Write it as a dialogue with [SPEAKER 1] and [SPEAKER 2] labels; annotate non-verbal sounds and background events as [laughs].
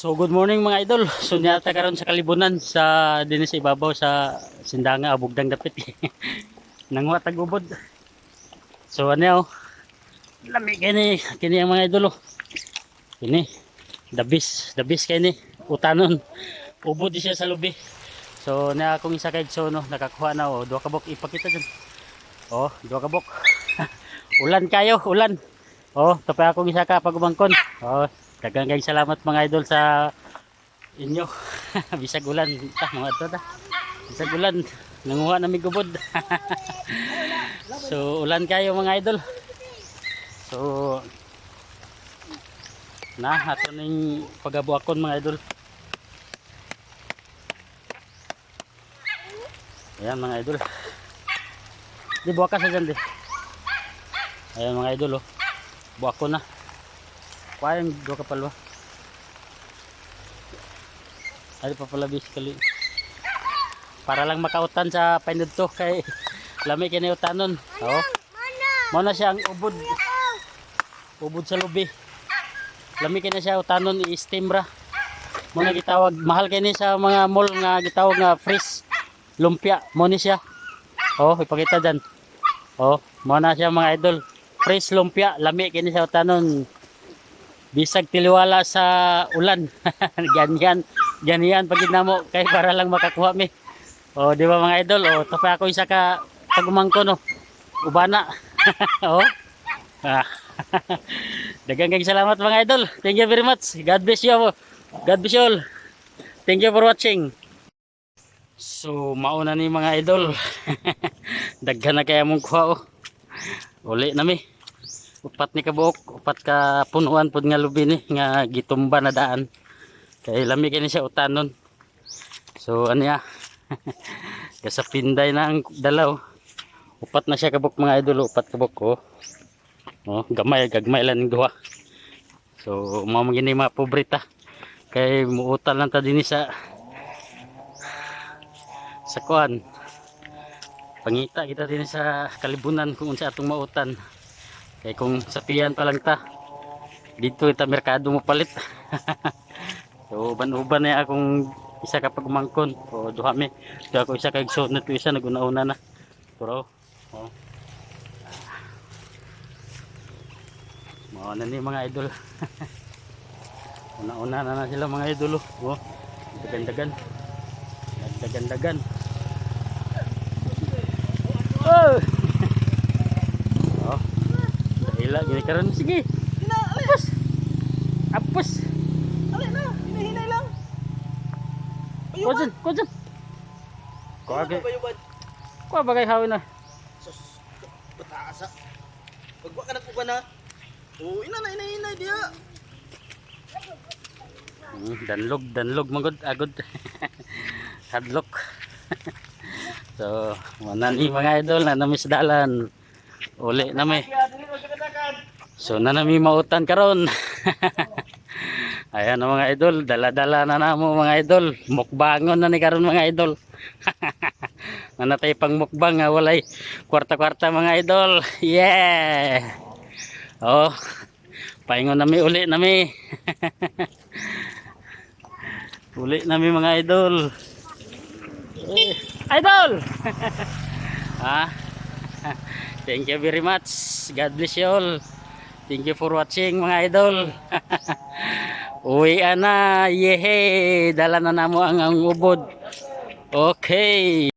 [SPEAKER 1] So good morning mga idol. So karon sa kalibunan sa dinhi sa ibabaw sa Sindanga Abugdang Dapit. [laughs] Nangwa tag ubod. So ano oh. Lami kini kini ang mga idol oh. Kini dabis, dabis kini utanon. Ubod siya sa lubi. So na akong isa kay so no nakakuha na oh, duha ka bok ipakita dyan. Oh, duha ka bok. [laughs] ulan kayo, ulan. Oh, tapay akong isa ka pagumangkon. Oh, dagang kayong salamat mga idol sa inyo. [laughs] Bisag ulan, ta mga to ta. Bisag ulan, nanguha na mi gubod. [laughs] so, ulan kayo mga idol. So, na ato ning pagabuakon mga idol. Ayan mga idol. Di buwak ka sa dyan di. Ayan mga idol oh. Buwak na. Kuha yung dua kapal ba? Ay pa pala basically. Para lang makautan sa painod to kay [laughs] lami kini utanon. Oo. Mo na siya ang ubod. Ubod sa lubi. Lami kini siya utanon i-steam ra. Mo na gitawag mahal kini sa mga mall nga gitawag nga freeze lumpia mo ni siya. Oh, ipakita dyan. Oh, mo na siya mga idol. Fresh lumpia, lami kini sa utanon. Bisag tiliwala sa ulan. [laughs] ganyan, ganyan pag mo kay para lang makakuha mi. Oh, di ba mga idol? Oh, tapos ako isa ka pagumangko no. Ubana. [laughs] oh. Ah. [laughs] Dagang kang salamat mga idol. Thank you very much. God bless you. God bless you all. Thank you for watching. So, mauna ni mga idol. Daghan na kaya mong kuha oh. Uli na mi. Upat ni kabuok, upat ka punuan pod nga lubi ni nga gitumba na daan. Kay lami kini siya utanon. So ano ya? [laughs] Kasapinday na ang dalaw. Upat na siya kabuk mga idol, upat kabuk ko. Oh, gamay gagmay lang duha. So man gini mga pobrita. Kay muutal lang ta dinhi sa sa kuan. Pangita kita din sa kalibunan kung unsa atong mautan. Kaya kung sapian pa lang ta, dito kita merkado mo palit. [laughs] so, uban-uban na akong isa kapag umangkon. O, duha mi. Duha ko isa kag sunod ko isa, naguna-una na. Pero, o. Mga na ni mga idol. [laughs] Una-una na na sila mga idol. O, dagan-dagan. Dagan-dagan. Oh! oh. Dahila, gini karon Sige.
[SPEAKER 2] Alay.
[SPEAKER 1] Apos. Apos.
[SPEAKER 2] Alay na. Hinahinay lang.
[SPEAKER 1] Ko dyan, ko dyan. Ko bagay hawin na.
[SPEAKER 2] Sus. Pataasa. Pagwa ka na po ka na. Oo, ina na, hinahinay diya.
[SPEAKER 1] Hmm, danlog, danlog magod, agod. [laughs] Hadlok. [laughs] so, mana ni mga idol na namis dalan. Uli na may.
[SPEAKER 2] Kaya, dili mo sa katakan.
[SPEAKER 1] So, na nami mautan karon. [laughs] Ayan mga idol, dala-dala na namo mga idol. Mukbangon na ni karon mga idol. [laughs] Nanatay pang mukbang nga walay kwarta-kwarta mga idol. [laughs] Yeah. Oh. Paingon nami uli nami. uli nami mga idol. Eh, idol. ah. Thank you very much. God bless you all. Thank you for watching mga idol. [laughs] Uwi na. Yehe. Dala na namo ang, ang ubod. Okay.